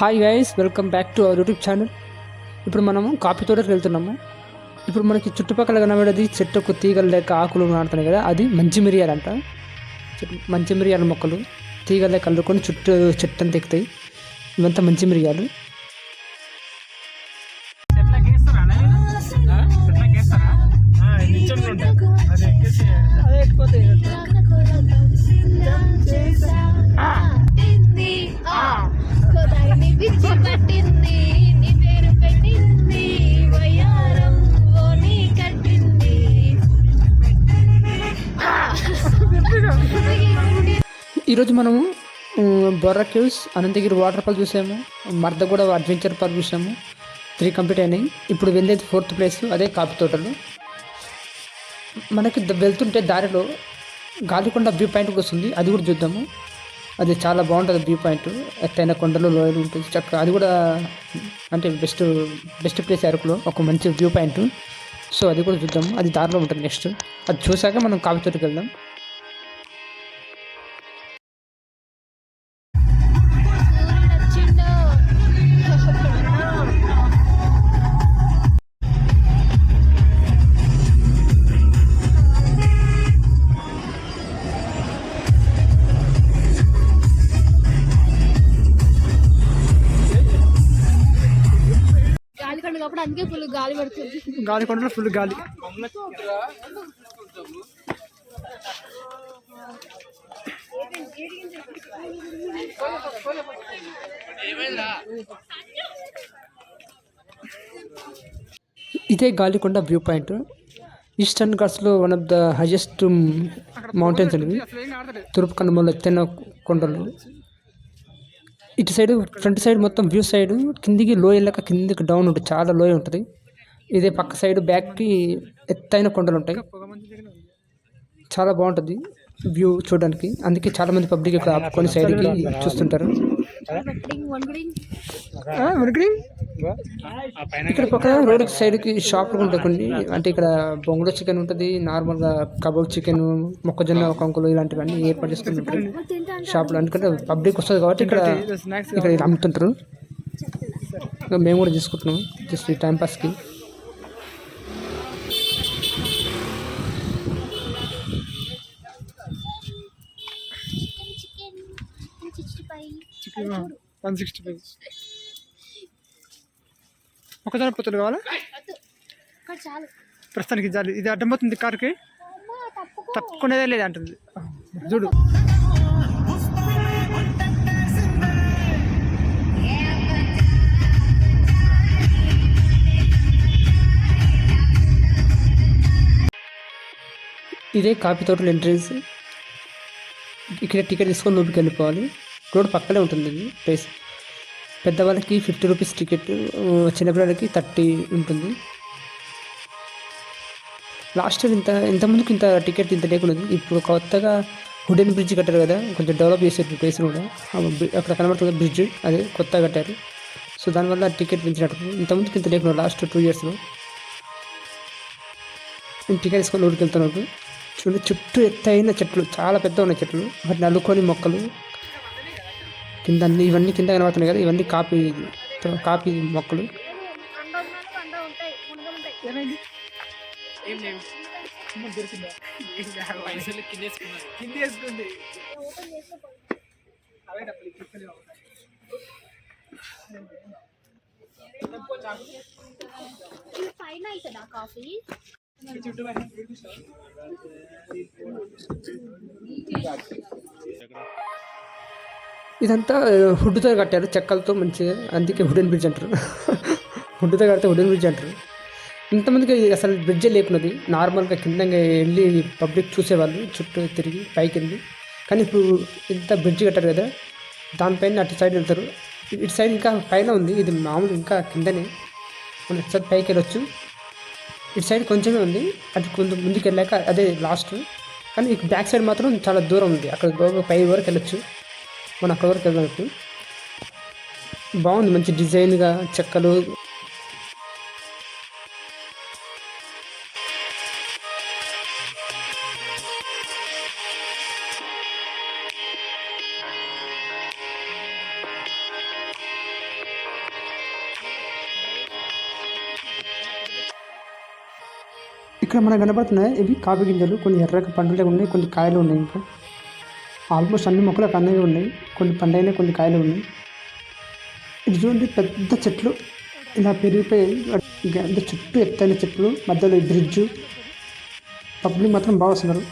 Hi guys welcome back to our YouTube channel ఇప్పుడు మనము coffee తోటకి వెళ్తున్నాము. ఇప్పుడు మనకి చుట్టుపక్కల కనబడేది చెట్టుకు తీగలు లేక ఆకులు నాడుతున్నాయి కదా అది మంచి మిరియాలు అంట. మంచి మిరియాల మొక్కలు తీగలు లేక అల్లుకొని చుట్టూ చెట్టు అంతా ఎక్కుతాయి. ఇవంతా మంచి మిరియాలు ఈరోజు మనము um, Borra caves Ananthagiri water fall చూసాము. మర్దగూడ అడ్వెంచర్ పార్క్ చూసాము. త్రీ కంప్లీట్ అయినాయి. ఇప్పుడు వెళ్ళేది ఫోర్త్ ప్లేస్ అదే కాపు తోటలు. మనకి ద- వెళ్తుంటే దారిలో గాలికొండ వ్యూ పాయింట్కి వస్తుంది. అది కూడా చూద్దాము. అది చాలా బాగుంటుంది వ్యూ పాయింట్. ఎత్తైన కొండలు లోయలు ఉంటుంది చక్క అది కూడా అంటే బెస్ట్ బెస్ట్ ప్లేస్ అరకులో. ఒక మంచి వ్యూ పాయింట్. సో అది కూడా చూద్దాము. అది దారిలో ఉంటుంది నెక్స్ట్. అది చూసాక మనం కాఫీ తోటకి వెళ్దాం. కాబట్టి అందుకే ఫుల్ గాలి పడుతుంది. గాలికొండలో ఫుల్ గాలి. ఇదే Galikonda view point. Eastern ఘాట్స్లో one of the highest mountains అనేవి. తూర్పు కనుమల ఎత్తైన కొండలు. ఇటు సైడ్ ఫ్రంట్ సైడ్ మొత్తం వ్యూ సైడ్ కిందికి లోయ లెక్క కిందికి డౌన్ ఉంటుంది చాలా లోయ ఉంటుంది. ఇదే పక్క సైడ్ బ్యాక్కి ఎత్తైన కొండలు ఉంటాయి. చాలా బాగుంటుంది వ్యూ చూడడానికి. అందుకే చాలా మంది పబ్లిక్ ఇక్కడ ఆపుకొని సైడ్కి చూస్తుంటారు. ఇక్కడ పక్క రోడ్ సైడ్కి షాపులు ఉంటాయి కొన్ని. అంటే ఇక్కడ బొంగులో చికెన్ ఉంటుంది నార్మల్గా కబాబ్ చికెన్ మొక్కజొన్న కంకులు ఇలాంటివన్నీ ఏర్పాటు చేసుకుని ఉంటారు షాపులు ఎందుకంటే పబ్లిక్ వస్తుంది కాబట్టి ఇక్కడ ఇక్కడ అమ్ముతుంటారు. మేము కూడా తీసుకుంటున్నాం just time one sixty five. మొక్కజొన్న పొత్తులు కావాలా? ప్రస్తుతానికి జాలి ఇది అడ్డం పోతుంది కార్కి. తప్పుకునేదే లేదు అంటుంది. చూడు. ఇదే కాఫీ తోటల ఎంట్రన్స్. ఇక్కడ టికెట్ తీసుకొని లోపలికి వెళ్ళిపోవాలి. రోడ్ పక్కనే ఉంటుంది. ప్లేస్. పెద్దవాళ్ళకి ఫిఫ్టీ రూపీస్ టికెట్ చిన్నపిల్లలకి థర్టీ ఉంటుంది. లాస్ట్ ఇయర్ ఇంత ఇంతకుముందుకు ఇంత టికెట్ ఇంత లేకున్నది ఇప్పుడు కొత్తగా వుడెన్ బ్రిడ్జ్ కట్టారు కదా కొంచెం డెవలప్ చేసారు ప్లేస్ కూడా. అక్కడ కనబడుతుంది బ్రిడ్జ్ అదే కొత్తగా కట్టారు. సో దానివల్ల టికెట్ పెంచినట్టు. ఇంతకుముందుకు ఇంత లేకుండా లాస్ట్ టూ ఇయర్స్లో నేను టికెట్ తీసుకొని ఊరికి వెళ్తున్నాడు చూడండి చుట్టూ ఎత్తైన చెట్లు చాలా పెద్ద ఉన్నాయి చెట్లు. వాటిని అల్లుకొని మొక్కలు కింద అన్ని ఇవన్నీ కింద కనబడుతున్నాయి కదా ఇవన్నీ కాపీ కాపీ మొక్కలు. పైన అవుతుందా కాఫీ ఇదంతా హుడ్డుతో కట్టారు చెక్కలతో మంచిగా. అందుకే వుడెన్ బ్రిడ్జ్ అంటారు. హుడ్డుతో కడితే వుడెన్ బ్రిడ్జ్ అంటారు. ఇంతమందికి అసలు బ్రిడ్జే లేకున్నది. నార్మల్గా కిందంగా వెళ్ళి పబ్లిక్ చూసేవాళ్ళు చుట్టూ తిరిగి పైకి వెళ్ళి కానీ ఇప్పుడు ఇంత బ్రిడ్జ్ కట్టారు కదా దానిపైన అటు సైడ్ వెళ్తారు. ఇటు సైడ్ ఇంకా పైన ఉంది ఇది మామూలు ఇంకా కిందనే. మనం ఇటు సైడ్ పైకి వెళ్ళొచ్చు ఇటు సైడ్ కొంచెమే ఉంది అటు కొంచెం ముందుకు వెళ్ళాక అదే లాస్ట్. కానీ బ్యాక్ సైడ్ మాత్రం చాలా దూరం ఉంది. అక్కడ పై వరకు వెళ్ళొచ్చు. మనం అక్కడి వరకు బాగుంది మంచి డిజైన్గా చెక్కలు. ఇక్కడ మనకు కనబడుతున్నాయి ఇవి కాపీ గింజలు కొన్ని ఎర్రగా పండుగ ఉన్నాయి కొన్ని కాయలు ఉన్నాయి ఇంకా. ఆల్మోస్ట్ అన్ని మొక్కలు పండుగ ఉన్నాయి. కొన్ని పండైన కొన్ని కాయలు ఉన్నాయి. ఇది చూడండి పెద్ద చెట్లు. ఇలా పెరిగిపోయి చుట్టూ ఎత్తైన చెట్లు మధ్యలో ఈ బ్రిడ్జ్. పబ్లిక్ మాత్రం బాగా వస్తున్నారు.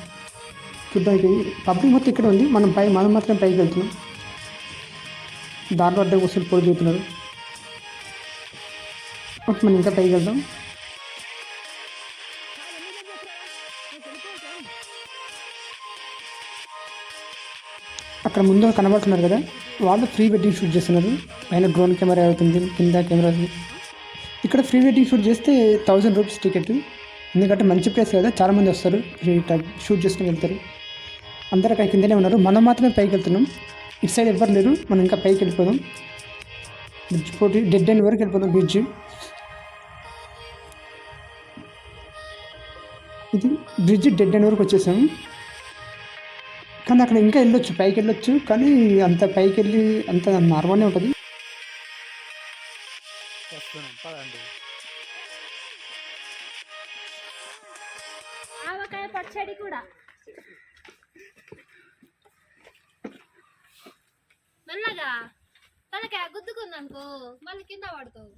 చూడడానికి పబ్లిక్ మొత్తం ఇక్కడ ఉంది. మనం పై మనం మాత్రం పైకి వెళ్తున్నాం. దారిలో అడ్డం కూర్చొని పొడి చూపుతున్నారు ఓకే మనం ఇంకా పైకి వెళ్దాం. అక్కడ ముందు కనబడుతున్నారు కదా వాళ్ళు ప్రీ వెడ్డింగ్ షూట్ చేస్తున్నారు. పైన డ్రోన్ కెమెరా అవుతుంది కింద కెమెరా ఇక్కడ ప్రీ వెడ్డింగ్ షూట్ చేస్తే థౌజండ్ రూపీస్ టికెట్. ఎందుకంటే మంచి ప్లేస్ కదా చాలామంది వస్తారు షూట్ చేసుకుని వెళ్తారు. అందరు అక్కడ కిందనే ఉన్నారు మనం మాత్రమే పైకి వెళ్తున్నాం. ఇటు సైడ్ ఎవ్వరు లేరు మనం ఇంకా పైకి వెళ్ళిపోదాం. బ్రిడ్జ్ పోటీ డెడ్ ఎండ్ వరకు వెళ్ళిపోదాం బ్రిడ్జ్. ఇది బ్రిడ్జ్ డెడ్ ఎండ్ వరకు వచ్చేసాము. కానీ అక్కడ ఇంకా వెళ్ళొచ్చు పైకి వెళ్ళొచ్చు కానీ అంత పైకి వెళ్ళి అంత నార్మల్నే ఉంటుంది. ఆవకాయ పచ్చడి కూడా. మెల్లగా. తనకాయ గుద్దుకుందనుకో మళ్ళీ కింద పడతావు.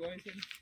వావ్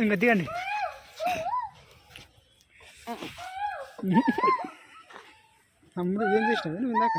ఇంకా దిగండి అమ్ముడు ఏం చేసినావు? నువ్వు ఇందాక?